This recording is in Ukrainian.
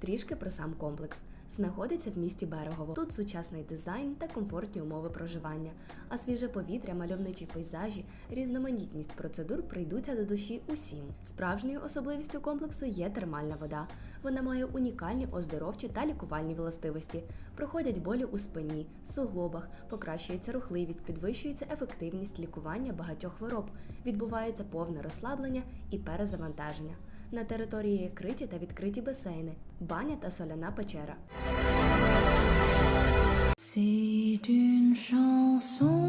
Трішки про сам комплекс. Знаходиться в місті Берегово. Тут сучасний дизайн та комфортні умови проживання, а свіже повітря, мальовничі пейзажі, різноманітність процедур прийдуться до душі усім. Справжньою особливістю комплексу є термальна вода. Вона має унікальні оздоровчі та лікувальні властивості. Проходять болі у спині, суглобах, покращується рухливість, підвищується ефективність лікування багатьох хвороб, відбувається повне розслаблення і перезавантаження. На території є криті та відкриті басейни, баня та соляна печера. C'est une chanson